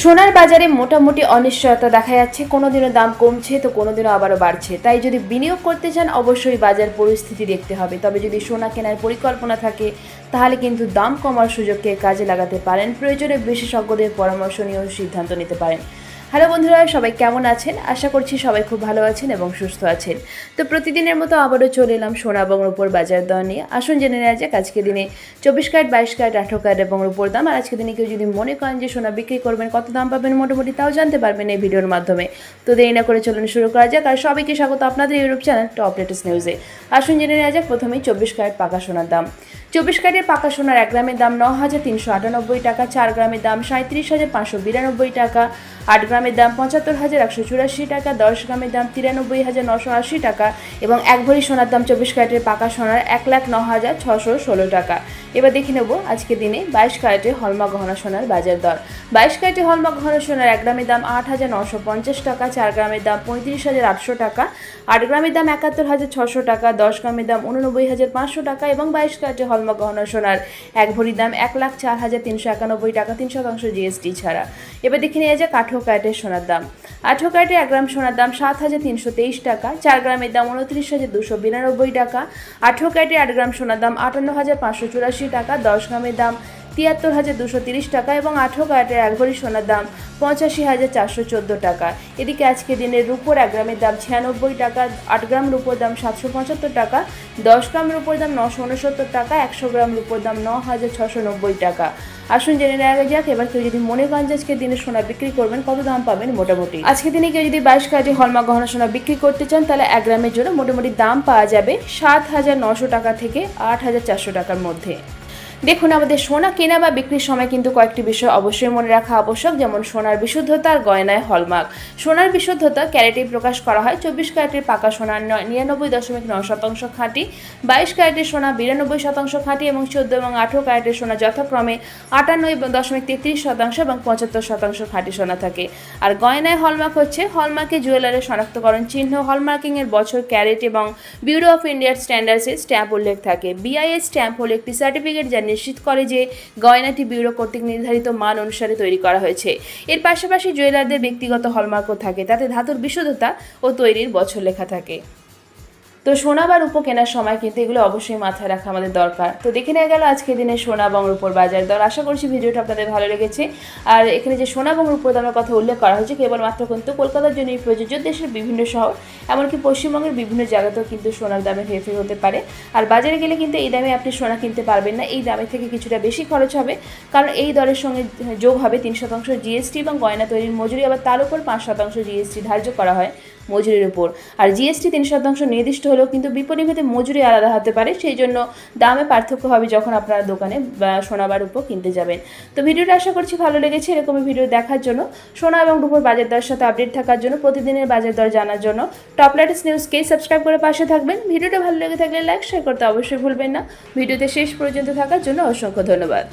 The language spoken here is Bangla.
সোনার বাজারে মোটামুটি অনিশ্চয়তা দেখা যাচ্ছে। কোনো দিনও দাম কমছে, তো কোনো দিনও আবারও বাড়ছে। তাই যদি বিনিয়োগ করতে চান, অবশ্যই বাজার পরিস্থিতি দেখতে হবে। তবে যদি সোনা কেনার পরিকল্পনা থাকে, তাহলে কিন্তু দাম কমার সুযোগকে কাজে লাগাতে পারেন। প্রয়োজনে বিশেষজ্ঞদের পরামর্শ নিয়েও সিদ্ধান্ত নিতে পারেন। হ্যালো বন্ধুরা, সবাই কেমন আছেন? আশা করছি সবাই খুব ভালো আছেন এবং সুস্থ আছেন। তো প্রতিদিনের মতো আবারও চলে এলাম সোনা এবং রূপোর বাজার দর নিয়ে। আসুন জেনে নেওয়া যাক আজকে দিনে চব্বিশ ক্যারেট, বাইশ ক্যারেট, আঠেরো ক্যারেট এবং রূপোর দাম। আর আজকে দিনে কেউ যদি মনে করেন যে সোনা বিক্রি করবেন, কত দাম পাবেন মোটামুটি তাও জানতে পারবেন এই ভিডিওর মাধ্যমে। তো দেরি না করে চলুন শুরু করা যাক। আর সবাইকে স্বাগত আপনাদের ইউটিউব চ্যানেল টপ লেটেস্ট নিউজে। আসুন জেনে নেওয়া যাক প্রথমেই চব্বিশ ক্যারেট পাকা সোনার দাম। চব্বিশ ক্যারেটের পাকা সোনার এক গ্রামের দাম ন হাজার তিনশো আটানব্বই টাকা, চার গ্রামের দাম সাঁত্রিশ হাজার পাঁচশো বিরানব্বই টাকা, আট গ্রামের দাম পঁচাত্তর হাজার একশো চুরাশি টাকা, দশ গ্রামের দাম তিরানব্বই হাজার নশো আশি টাকা এবং এক ভরি সোনার দাম চব্বিশ ক্যারেটের পাকা সোনার এক লাখ ন হাজার ছশো ষোলো টাকা। এবার দেখে নেব আজকে দিনে বাইশ ক্যারেটের হলমা গহনা সোনার বাজার দর। বাইশ ক্যারেটের হলমা গহনা সোনার এক গ্রামের দাম আট হাজার নশো পঞ্চাশ টাকা, চার গ্রামের দাম পঁয়ত্রিশ হাজার আটশো টাকা, আট গ্রামের দাম একাত্তর হাজার ছশো টাকা, দশ গ্রামের দাম উননব্বই হাজার পাঁচশো টাকা এবং বাইশ ক্যারেটের হলমা গহনা সোনার এক ভরির দাম এক লাখ চার হাজার তিনশো একানব্বই টাকা, তিন শতাংশ জিএসটি ছাড়া। এবার দেখে নেওয়া যায় কাঠো ক্যারেটের সোনার দাম। আঠেরো ক্যারেটের এক গ্রাম সোনার দাম সাত হাজার তিনশো তেইশ টাকা, চার গ্রামের দাম উনত্রিশ হাজার দুশো বিরানব্বই টাকা আঠো ক্যারেটের আট গ্রাম সোনার দাম আটান্ন হাজার পাঁচশো চুরাশি টাকা, দশ গ্রামের দাম তিয়াত্তর হাজার দুশো তিরিশ টাকা এবং আঠেরো ক্যারেটের এক ভরি সোনার দাম পঁচাশি হাজার চারশো চোদ্দ টাকা। এদিকে আজকে দিনের রুপোর এক গ্রামের দাম ছিয়ানব্বই টাকা, আট গ্রাম রুপোর দাম সাতশো পঁচাত্তর টাকা, দশ গ্রাম রুপোর দাম নশো উনসত্তর টাকা, একশো গ্রাম রুপোর দাম ন হাজার ছশো নব্বই টাকা। আসুন জেনে নেওয়া যাক এবার কেউ যদি মনে করেন আজকে দিনে সোনা বিক্রি করবেন, কত দাম পাবেন মোটামুটি? আজকে দিনে কেউ যদি বাইশ কাটি হলমা গহনা সোনা বিক্রি করতে চান, তাহলে এক গ্রামের জন্য মোটামুটি দাম পাওয়া যাবে সাত হাজার নশো টাকা থেকে আট হাজার চারশো টাকার মধ্যে। দেখুন, আমাদের সোনা কেনা বা বিক্রির সময় কিন্তু কয়েকটি বিষয় অবশ্যই মনে রাখা আবশ্যক, যেমন সোনার বিশুদ্ধতা আর গয়নায় হলমার্ক। সোনার বিশুদ্ধতা ক্যারেটে প্রকাশ করা হয়, চব্বিশ ক্যারেটের পাকা সোনার নিরানব্বই দশমিক নয় শতাংশ খাঁটি, বাইশ ক্যারেটের সোনা বিরানব্বই শতাংশ খাঁটি এবং চোদ্দ এবং আঠেরো ক্যারেটের সোনা যথাক্রমে আটান্ন দশমিক তেত্রিশ শতাংশ এবং পঁচাত্তর শতাংশ খাঁটি সোনা থাকে। আর গয়নায় হলমার্ক হচ্ছে, হলমার্কে জুয়েলারের শনাক্তকরণ চিহ্ন, হলমার্কিংয়ের বছর, ক্যারেট এবং ব্যুরো অফ ইন্ডিয়ার স্ট্যান্ডার্ডসের স্ট্যাম্প উল্লেখ থাকে। বিআইএস স্ট্যাম্প হলো একটি সার্টিফিকেট যা নিশ্চিত করে যে গয়নাটি ব্যুরো কর্তৃক নির্ধারিত মান অনুসারে তৈরি করা হয়েছে। এর পাশাপাশি জুয়েলারদের ব্যক্তিগত হলমার্কও থাকে, তাতে ধাতুর বিশুদ্ধতা ও তৈরির বছর লেখা থাকে। তো সোনা বা রূপো কেনার সময় কিন্তু এগুলো অবশ্যই মাথায় রাখা আমাদের দরকার। তো দেখে নেওয়া গেল আজকে দিনে সোনা এবং রূপোর বাজার দর। আশা করছি ভিডিওটা আপনাদের ভালো লেগেছে। আর এখানে যে সোনা এবং রূপোর দামের কথা উল্লেখ করা হয়েছে, কেবলমাত্র কিন্তু কলকাতার জন্যই প্রযোজ্য। দেশের বিভিন্ন শহর, এমনকি পশ্চিমবঙ্গের বিভিন্ন জায়গাতেও কিন্তু সোনার দামে হেরফের হতে পারে। আর বাজারে গেলে কিন্তু এই দামে আপনি সোনা কিনতে পারবেন না। এই দামের থেকে কিছুটা বেশি খরচ হবে। কারণ এই দরের সঙ্গে যোগ হবে তিন শতাংশ জিএসটি এবং গয়না তৈরির মজুরি। আবার তার উপর পাঁচ শতাংশ জিএসটি ধার্য করা হয়। মজুরির উপর। আর জিএসটি তিন শতাংশ নির্দিষ্ট হলেও কিন্তু বিপরীতে মজুরি আলাদা হতে পারে, সেই জন্য দামে পার্থক্য হবে যখন আপনারা দোকানে বা সোনা বা রূপো কিনতে যাবেন। তো ভিডিওটা আশা করছি ভালো লেগেছে এরকমই ভিডিও দেখার জন্য। সোনা এবং রূপোর বাজার দরের সাথে আপডেট থাকার জন্য, প্রতিদিনের বাজার দর জানার জন্য টপ লেটেস্ট নিউজকে সাবস্ক্রাইব করে পাশে থাকবেন। ভিডিওটা ভালো লেগে থাকলে লাইক শেয়ার করতে অবশ্যই ভুলবেন না। ভিডিওতে শেষ পর্যন্ত থাকার জন্য অসংখ্য ধন্যবাদ।